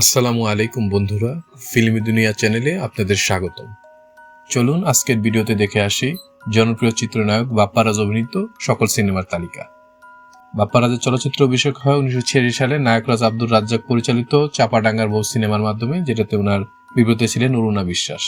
আসসালামু আলাইকুম বন্ধুরা, ফিল্মি দুনিয়া চ্যানেলে আপনাদের স্বাগতম। চলুন আজকের ভিডিওতে দেখে আসি জনপ্রিয় চিত্রনায়ক বাপ্পারাজ অভিনীত সকল সিনেমার তালিকা। বাপ্পারাজের চলচ্চিত্র অভিষেক হয় উনিশশো ছিয়াশি সালে নায়করাজ আব্দুর রাজ্জাক পরিচালিত চাপাডাঙ্গার বহু সিনেমার মাধ্যমে, যেটাতে ওনার বিপরীতে ছিলেন অরুণা বিশ্বাস।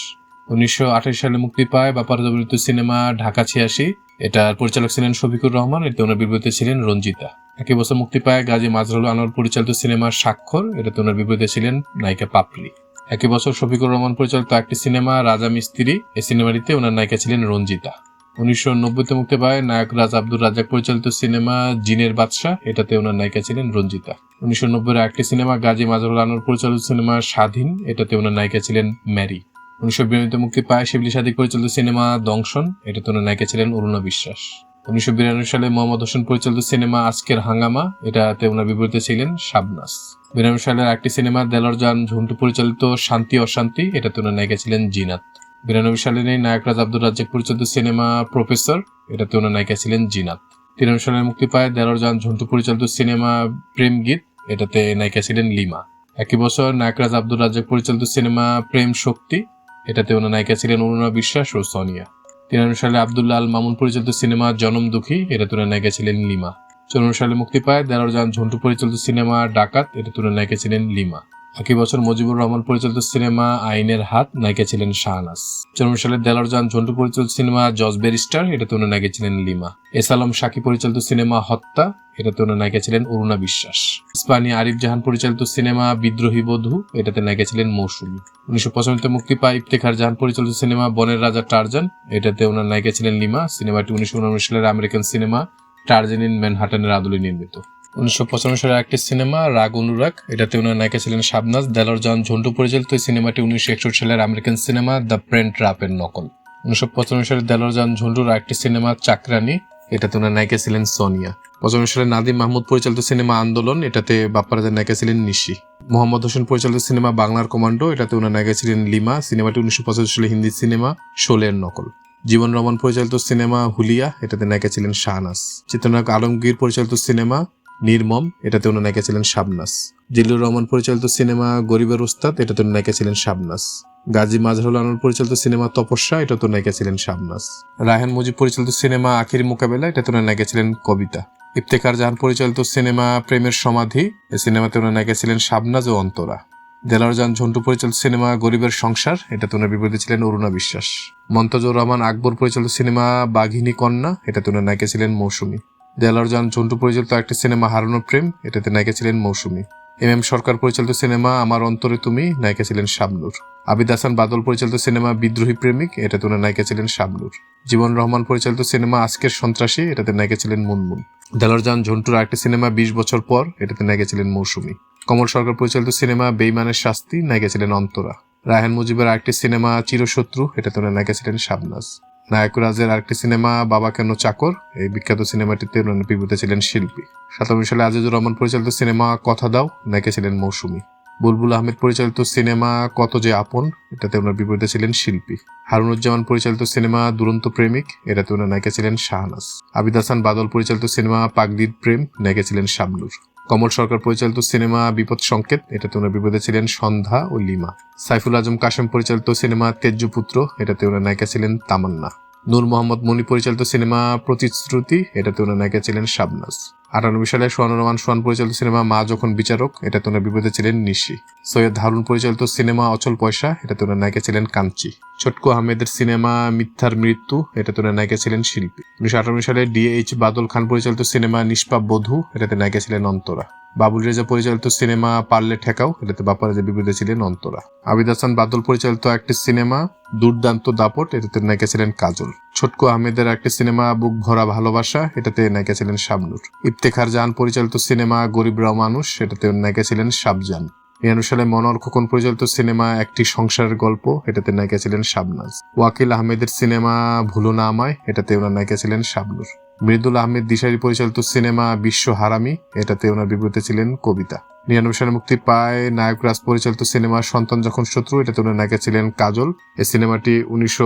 উনিশশো আঠাশ সালে মুক্তি পায় বাপ্পারাজ অভিনীত সিনেমা ঢাকা ছিয়াশি, এটার পরিচালক ছিলেন শফিকুর রহমান, এতে ওনার বিপরীতে ছিলেন রঞ্জিতা। একই বছর মুক্তি পায় গাজী মাজরুল আনোয়ার পরিচালিত সিনেমার স্বাক্ষর। এটাতে ওনার বিপরীতে ছিলেন নায়িকা পাপড়ি। একই বছর শফিকুর রহমান পরিচালিত একটি সিনেমা, রাজা মিস্ত্রি। এই সিনেমাটিতে ওনার নায়িকা ছিলেন রঞ্জিতা। উনিশশো নব্বইতে মুক্তি পায় নায়ক রাজ আব্দুর রাজাক পরিচালিত সিনেমা, জিনের বাদশাহ। এটাতে ওনার নায়িকা ছিলেন রঞ্জিতা। উনিশশো নব্বইয়ের একটি সিনেমা, গাজী মাজরুল আনোয়ার পরিচালিত সিনেমা, স্বাধীন। এটাতে ওনার নায়িকা ছিলেন ম্যারি। উনিশশো বিরানব্বইতে মুক্তি পায় শিবলি সাদিক পরিচালিত সিনেমা, দংশন। এটাতে ওনার নায়িকা ছিলেন অরুণা বিশ্বাস। উনিশশো বিরানব্বই সালে মোহাম্মদ হোসেন পরিচালিত সিনেমা আজকের হাঙ্গামা। এটাতে ওনার বিপরীতে ছিলেন শাবনাস। বিরানব্বই সালের একটি সিনেমা দেলরজান ঝন্টু পরিচালিত শান্তি অশান্তি, এটাতে ওনার নায়িকা ছিলেন জিনাত। বিরানব্বই সালে নেই নায়করাজ আব্দুর রাজ্জাক পরিচালিত সিনেমা প্রফেসর, এটাতে ওনার নায়িকা ছিলেন জিনাত। তিরানব্বই সালে মুক্তি পায় দেলরজান ঝন্টু পরিচালিত সিনেমা প্রেম গীত, এটাতে নায়িকা ছিলেন লিমা। একই বছর নায়করাজ আব্দুর রাজ্জাক পরিচালিত সিনেমা প্রেম শক্তি, এটাতে ওনার নায়িকা ছিলেন অরুণা বিশ্বাস ও সোনিয়া। তিরানব্বই সালে আবদুল্লাহ আল মামুন পরিচালিত সিনেমা জনম দুঃখী, এটা তুলে নেয় গেছিলেন লিমা। চৌরানব্বই সালে মুক্তি পায় দেলোরজান ঝন্টু পরিচালিত সিনেমা ডাকাত, এটা তুলে নেয় গেছিলেন লিমা। একই বছর মুজিবুর রহমান পরিচালিত সিনেমা আইনের হাত নায়িকা ছিলেন শাহনাজ। চৌরানব্বই সালে দেলোরজান ঝন্টু পরিচালিত সিনেমা জজ ব্যারিস্টার, এটাতে তুলে নায়িকা ছিলেন লিমা। এস আলম পরিচালিত সিনেমা হত্যা, এটাতে ওনার নায়িকা ছিলেন অরুণা বিশ্বাস। ইস্পানি আরিফ জাহান পরিচালিত সিনেমা বিদ্রোহী বধূ, এটাতে নায়িকা ছিলেন মৌসুমী। উনিশশো পঁচানব্বইতে মুক্তি পায় ইফতেখার জাহান পরিচালিত সিনেমা বনের রাজা টারজান, এটাতে ওনার নায়িকা ছিলেন লিমা। সিনেমাটি উনিশশো উনআশি সালের আমেরিকান সিনেমা টারজান ইন ম্যানহাটানের আদলে নির্মিত। উনিশশো পঁচানব্বই সালের একটি সিনেমা, রাগ অনুরাগ। এটাতে ওনার নায়িকা ছিলেন শাবনাজ। দেলর জাহান ঝন্টু পরিচালিত এই সিনেমাটি উনিশশো একষট্টি সালের আমেরিকান সিনেমা দ্য প্রেন্ট রাপের নকল। উনিশশো পঁচানব্বই সালে দেলর জাহান ঝন্টুর একটি সিনেমা, চাকরানি। এটাতে ওনার নায়িকা ছিলেন সোনিয়া। পঁচানব্বই সালে নাদিম মাহমুদ পরিচালিত সিনেমা আন্দোলন, এটাতে বাপ্পারাজের নায়িকা ছিলেন নিশি। মোহাম্মদ হোসেন পরিচালিত সিনেমা বাংলার কমান্ডো, এটাতে ওনার নায়িকা ছিলেন লিমা। সিনেমাটি উনিশশো পঁচাত্তর সালে হিন্দি সিনেমা, শোলের নকল। জীবন রহমান পরিচালিত সিনেমা হুলিয়া, এটাতে নায়িকা ছিলেন শাহনাস চিত্রনায়ক আলমগীর পরিচালিত সিনেমা নির্মম, এটাতে ওনার নায়িকা ছিলেন শাবনাস। জিল্লুর রহমান পরিচালিত সিনেমা গরিবের উস্তাদ, এটাতে ওনার নায়িকা ছিলেন শাবনাস। গাজী মাজহারুল আনোয়ার পরিচালিত সিনেমা তপস্যা এটা তো নায়িকা ছিলেন শাবনাস। রায়হান মুজিব পরিচালিত সিনেমা আখির মোকাবেলা এটা তো নায়িকা ছিলেন কবিতা। ইফতেখার জাহান পরিচালিত সিনেমা প্রেমের সমাধি এই সিনেমাতে ওনার নায়িকা ছিলেন শাবনাজ ও অন্তরা। দেলার জান ঝন্টু পরিচালিত সিনেমা গরিবের সংসার এটা ওনার বিপরীতে ছিলেন অরুণা বিশ্বাস। মন্তজুর রহমান আকবর পরিচালিত সিনেমা বাঘিনী কন্যা, এটাতে ওনার নায়িকা ছিলেন মৌসুমী। দেলার জান ঝন্টু পরিচালিত একটি সিনেমা হারানোর প্রেম, এটাতে নায়িকা ছিলেন মৌসুমী। এম এম সরকার পরিচালিত সিনেমা আমার অন্তরে তুমি, নায়িকা ছিলেন শাবনুর আবিদ হাসান বাদল পরিচালিত সিনেমা বিদ্রোহী প্রেমিক, এটাতে ওনার নায়িকা ছিলেন শাবনুর জীবন রহমান পরিচালিত সিনেমা আজকের সন্ত্রাসী, এটাতে নায়িকা ছিলেন মুনমুন। দেলারজান ঝন্টুর একটি সিনেমা বিশ বছর পর, এটাতে নায়িকা ছিলেন মৌসুমী। কমল সরকার পরিচালিত সিনেমা বেইমানের শাস্তি, নায়িকা ছিলেন অন্তরা। রায়হান মুজিবের আরেকটি সিনেমা চিরশত্রু, এটাতে ওনার নায়িকা ছিলেন শাবনাজ। নায়করাজের আরেকটি সিনেমা, বাবা কেন চাকর? এই বিখ্যাত সিনেমাটিতে বিপরীতে ছিলেন শিল্পী। সাতানব্বই সালে আজিজুর রহমান পরিচালিত সিনেমা, কথা দাও, নায়িকা ছিলেন মৌসুমী। বুলবুল আহমেদ পরিচালিত সিনেমা, কত যে আপন এটাতে ওনার বিপরীতে ছিলেন শিল্পী। হারুনুজ্জামান পরিচালিত সিনেমা, দুরন্ত প্রেমিক এটাতে ওনার নায়িকা ছিলেন শাহনাজ। আবিদ হাসান বাদল পরিচালিত সিনেমা, পাগদির প্রেম, নায়িকা ছিলেন শাবনুর কমল সরকার পরিচালিত সিনেমা বিপদ সংকেত, এটাতে ওনার বিপদে ছিলেন সন্ধ্যা ও লিমা। সাইফুল আজম কাশেম পরিচালিত সিনেমা তেজ্যপুত্র, এটাতে ওনার নায়িকা ছিলেন তামান্না। নূর মোহাম্মদ মনি পরিচালিত সিনেমা প্রতিশ্রুতি, এটাতে ওনার নায়িকা ছিলেন শাবনাজ। আটানব্বই সালে সোহান রহমান সোহান পরিচালিত সিনেমা মা যখন বিচারক এটাতে ওনার বিপদে ছিলেন নিশি। সৈয়দ হারুন পরিচালিত সিনেমা অচল পয়সা এটাতে ওনার নায়িকা ছিলেন কাঞ্চি। ছটকু আহমেদের সিনেমা মিথ্যার মৃত্যু এটাতে ওনার নায়িকা ছিলেন শিল্পী। উনিশশো আটানব্বই সালে ডিএইচ বাদল খান পরিচালিত সিনেমা নিষ্পাপ বধূ, এটাতে নায়িকা ছিলেন অন্তরা। বাবুল রেজা পরিচালিত সিনেমা পারলে ঠেকাও, এটাতে বাপ্পা রাজা বিপদে ছিলেন অন্তরা। আবিদ হাসান বাদল পরিচালিত একটি সিনেমা দুর্দান্ত দাপট, এটাতে নায়িকা ছিলেন কাজল। ছোটকু আহমেদের একটি সিনেমা বুক ভরা ভালোবাসা, এটাতে নায়িকা ছিলেন শাবনুর। ইফতেখার জান পরিচালিত সিনেমা গরিবরাও মানুষ, সেটাতে নায়িকা ছিলেন সাবজান নিরানব্বই সালে মনোয়ার খোকন পরিচালিত সিনেমা একটি সংসারের গল্প এটাতে নায়িকা ছিলেন শাবনাজ। ওয়াকিল আহমেদের সিনেমা ভুলো না আমায় এটাতে ওনার নায়িকা ছিলেন শাবনুর। মৃদুল আহমেদ দিশারি পরিচালিত সিনেমা বিশ্ব হারামি, এটাতে ওনার বিপরীতে ছিলেন কবিতা। নিরানব্বই সালে মুক্তি পায় নায়ক রাজ পরিচালিত সিনেমা সন্তান যখন শত্রু, এটাতে ওনার নায়িকা ছিলেন কাজল। এই সিনেমাটি উনিশশো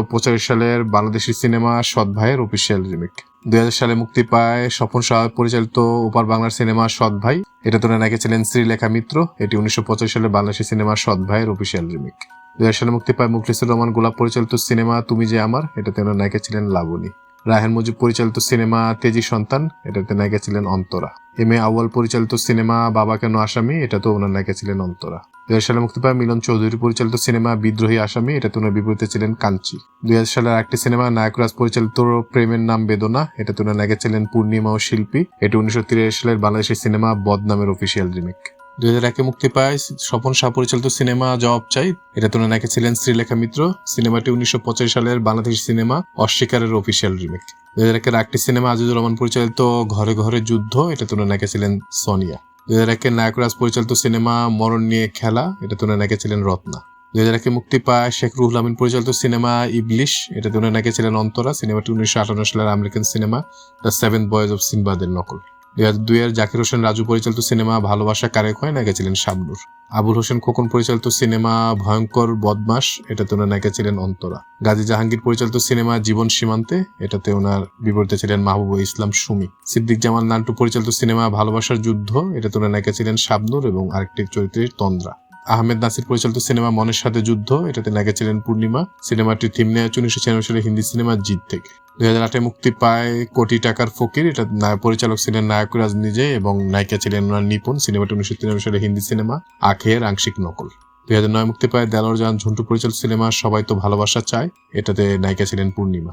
সালের বাংলাদেশি সিনেমা সৎ অফিসিয়াল রিমেক। দুই হাজার সালে মুক্তি পায় স্বপন শাহ পরিচালিত ওপার বাংলার সিনেমা সৎ ভাই এটা তোরা নায়িকা ছিলেন শ্রীলেখা মিত্র। এটি উনিশশো সালে বাংলাদেশি সিনেমা সৎ ভাইয়ের অফিসিয়াল রিমেক। দুই হাজার সালে মুক্তি পায় মুখলিসুর রহমান গোলাপ পরিচালিত সিনেমা তুমি যে আমার, এটাতে ওনার নায়িকা ছিলেন লাবণী। রাহেন মুজিব পরিচালিত সিনেমা তেজি সন্তান, এটাতে নায়িকা ছিলেন অন্তরা। এম এ আউয়াল পরিচালিত সিনেমা বাবা কেন আসামি এটাতে ওনার নায়িকা ছিলেন অন্তরা। দুই হাজার সালে মুক্তি পায় মিলন চৌধুরী পরিচালিত সিনেমা বিদ্রোহী আসামি, এটাতে ওনার বিপরীতে ছিলেন কাঞ্চি। দুই হাজার সালের একটি সিনেমা নায়করাজ পরিচালিত প্রেমের নাম বেদনা, এটাতে ওনার নায়িকা ছিলেন পূর্ণিমা ও শিল্পী। এটি উনিশশো তিরাশি সালের বাংলাদেশের সিনেমা বদনামের অফিসিয়াল রিমেক। দুই হাজার একে মুক্তি পায়। স্বপন শাহ পরিচালিত সিনেমা জবাব চাই। এটা তোনা নায়িকা ছিলেন শ্রীলেখা মিত্র। সিনেমাটি উনিশশো পঁচাশি সালের বাংলাদেশি সিনেমা অস্বীকারের অফিসিয়াল রিমেক দুই হাজার একের একটি সিনেমা আজিজুর রহমান পরিচালিত ঘরে ঘরে যুদ্ধ। এটা তোনা নায়িকা ছিলেন সোনিয়া। দুই হাজার একের নায়করাজ পরিচালিত সিনেমা মরণ নিয়ে খেলা। এটা তোনা নায়িকা ছিলেন রত্না। দুই হাজার একে মুক্তি পায় শেখ রুহুল আমিন পরিচালিত সিনেমা ইবলিশ। এটা তোনা নাকি ছিলেন অন্তরা। সিনেমাটি উনিশশো আটান্ন সালের American cinema the seven voyage of সিনবাদের নকল। দুই হাজার জাকির হোসেন রাজু পরিচালিত সিনেমা ভালোবাসা কারে হয় নায়িকা ছিলেন শাবনুর। আবুল হোসেন খোকন পরিচালিত সিনেমা ভয়ঙ্কর বদমাস এটাতে ওনার নায়িকা ছিলেন অন্তরা। গাজী জাহাঙ্গীর পরিচালিত সিনেমা জীবন সীমান্তে, এটাতে ওনার বিপরীতে ছিলেন মাহবুব ইসলাম সুমি। সিদ্দিক জামাল নান্টু পরিচালিত সিনেমা ভালোবাসার যুদ্ধ, এটাতে ওনার নায়িকা ছিলেন শাবনুর এবং আরেকটি চরিত্রের তন্দ্রা। আহমেদ নাসির পরিচালিত সিনেমা মনের সাথে যুদ্ধ, এটাতে নায়িকা ছিলেন পূর্ণিমা। সিনেমাটির থিম নেওয়া উনিশশো ছিয়ানব্বই সালে হিন্দি সিনেমা জিত থেকে দুই হাজার আটে মুক্তি পায় কোটি টাকার ফকির, এটা নায়ক পরিচালক ছিলেন নায়করাজ নিজে এবং নায়িকা ছিলেন ওনার নিপুণ সিনেমাটি উনিশশো তিরানব্বই সালে হিন্দি সিনেমা, আখের আংশিক নকল। দুই হাজার নয় মুক্তি পায় দেলোর জাহান ঝন্টু পরিচালিত সিনেমা, সবাই তো ভালোবাসা চায়, এটাতে নায়িকা ছিলেন পূর্ণিমা।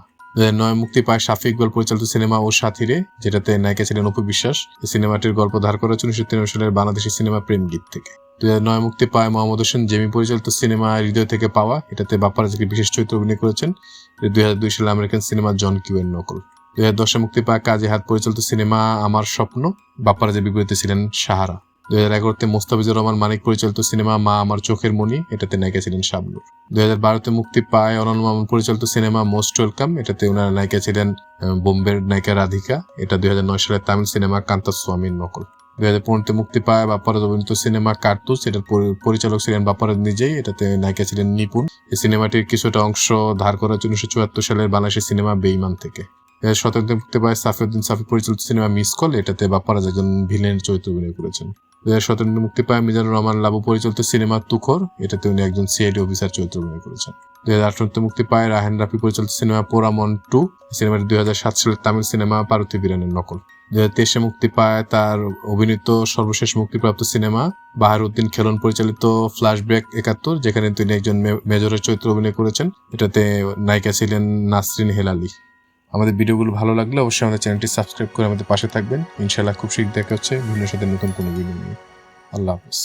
নয় মুক্তি পায় শাফি ইকবাল পরিচালিত সিনেমা ও সাথীরে, যেটাতে নায়িকা ছিলেন অপু বিশ্বাস। সিনেমাটির গল্প ধার করেছে উনিশশো তিরানব্বই সালের বাংলাদেশি সিনেমা প্রেম গীত থেকে। দুই হাজার নয় মুক্তি পায় মোহাম্মদ হোসেন, জেমি পরিচালিত সিনেমা হৃদয় থেকে পাওয়া। এটাতে বাপ্পারা থেকে বিশেষ চরিত্র অভিনয় করেছেন দুই হাজার দুই সালে আমেরিকান সিনেমা জন কিউয়ের নকল। দুই হাজার দশে মুক্তি পায় কাজী হাত পরিচালিত সিনেমা আমার স্বপ্ন, বাপ্পারা যে বিপরীতে ছিলেন সাহারা। দুই হাজার এগারোতে মোস্তাফিজুর রহমান মানিক পরিচালিত সিনেমা মা আমার চোখের মণি, এটাতে নায়িকা ছিলেন শাবনুর। দুই হাজার বারোতে মুক্তি পায় অনন্ত মামুন পরিচালিত সিনেমা মোস্ট ওয়েলকাম, এটাতে ওনার নায়িকা ছিলেন বোম্বের নায়িকা রাধিকা। এটা দুই হাজার নয় সালের তামিল সিনেমা কান্তাস্বামীর নকল। দুই হাজার পনেরোতে মুক্তি পায় বাপ্পারাজ অভিনীত সিনেমা কার্তুস এটার পরিচালক ছিলেন বাপ্পারাজ নিজেই। এটাতে নায়িকা ছিলেন নিপুণ। এই সিনেমাটির কিছুটা অংশ ধার করা হচ্ছে উনিশশো চুয়াত্তর সালের বাংলাদেশের সিনেমা বেইমান থেকে। দুই মুক্তি পায় সাফিউদ্দিন সাফি পরিচালিত সিনেমা মিস কল। এটাতে বাপ্পারাজ একজন ভিলেনের চরিত্র অভিনয় করেছেন। দুই হাজার সতেরোতে মুক্তি পায় মিজানুর রহমান লাবু পরিচালিত সিনেমা তুখর। এটাতে উনি একজন সিআইডি অফিসার চরিত্র অভিনয় করেছেন। দুই হাজার আঠারোতে মুক্তি পায় রাহেন রাফি পরিচালিত সিনেমা পোরামন টু। সিনেমাটি দুই হাজার সাত সালের তামিল সিনেমা পার্বতী বিরানের নকল। হাজার তেইশে মুক্তি পায় তার অভিনীত সর্বশেষ মুক্তিপ্রাপ্ত সিনেমা বাহারুদ্দিন খেলন পরিচালিত ফ্ল্যাশব্যাক একাত্তর, যেখানে তিনি একজন মেজরের চরিত্র অভিনয় করেছেন। এটাতে নায়িকা ছিলেন নাসরিন হেলালি আমাদের ভিডিওগুলো ভালো লাগলে অবশ্যই আমাদের চ্যানেলটি সাবস্ক্রাইব করে আমাদের পাশে থাকবেন। ইনশাল্লাহ খুব শীঘ্র দেখা হচ্ছে ভিন্ন সাথে নতুন কোনো ভিডিও নিয়ে। আল্লাহ হাফিজ।